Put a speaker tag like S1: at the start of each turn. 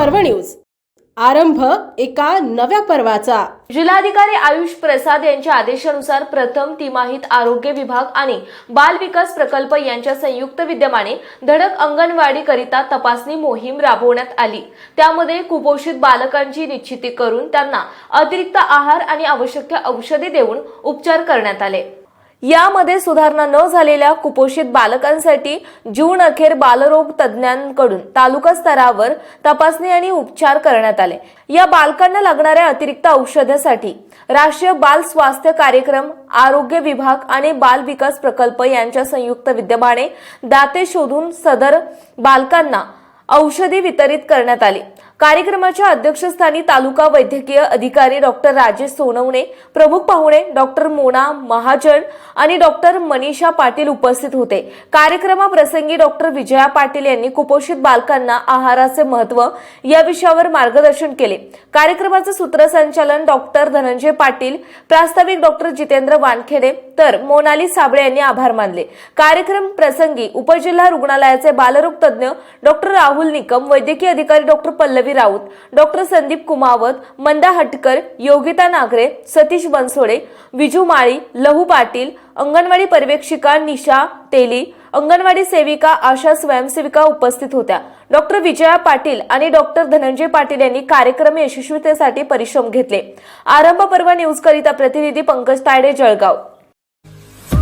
S1: News. आरंभ एका नव्या पर्वाचा.
S2: जिल्हाधिकारी आयुष प्रसाद यांच्या आदेशानुसार प्रथम तिमाहीत आरोग्य विभाग आणि बाल विकास प्रकल्प यांच्या संयुक्त विद्यमाने धडक अंगणवाडी करिता तपासणी मोहीम राबवण्यात आली. त्यामध्ये कुपोषित बालकांची निश्चिती करून त्यांना अतिरिक्त आहार आणि आवश्यक औषधे देऊन उपचार करण्यात आले. यामध्ये सुधारणा न झालेल्या कुपोषित बालकांसाठी जून अखेर बालरोग तज्ज्ञांकडून तालुका स्तरावर तपासणी आणि उपचार करण्यात आले. या बालकांना लागणाऱ्या अतिरिक्त औषधासाठी राष्ट्रीय बाल स्वास्थ्य कार्यक्रम आरोग्य विभाग आणि बाल विकास प्रकल्प यांच्या संयुक्त विद्यमाने दाते शोधून सदर बालकांना औषधी वितरित करण्यात आली. कार्यक्रमाच्या अध्यक्षस्थानी तालुका वैद्यकीय अधिकारी डॉक्टर राजेश सोनवणे प्रमुख पाहुणे डॉक्टर मोना महाजन आणि डॉक्टर मनीषा पाटील उपस्थित होते. कार्यक्रमाप्रसंगी डॉक्टर विजया पाटील यांनी कुपोषित बालकांना आहाराचे महत्त्व या विषयावर मार्गदर्शन केले. कार्यक्रमाचे सूत्रसंचालन डॉक्टर धनंजय पाटील प्रास्ताविक डॉक्टर जितेंद्र वानखेडे तर मोनाली साबळे यांनी आभार मानले. कार्यक्रम प्रसंगी उपजिल्हा रुग्णालयाचे बालरोग तज्ज्ञ डॉक्टर राहुल निकम वैद्यकीय अधिकारी डॉक्टर पल्लवी राऊत डॉक्टर संदीप कुमावत मंदा हटकर योगिता नागरे सतीश बनसोडे विजू माळी लहू पाटील अंगणवाडी पर्यवेक्षिका निशा तेली अंगणवाडी सेविका आशा स्वयंसेविका उपस्थित होत्या. डॉक्टर विजया पाटील आणि डॉक्टर धनंजय पाटील यांनी कार्यक्रम यशस्वीतेसाठी परिश्रम घेतले. आरंभ पर्व न्यूज करिता प्रतिनिधी पंकज तायडे जळगाव.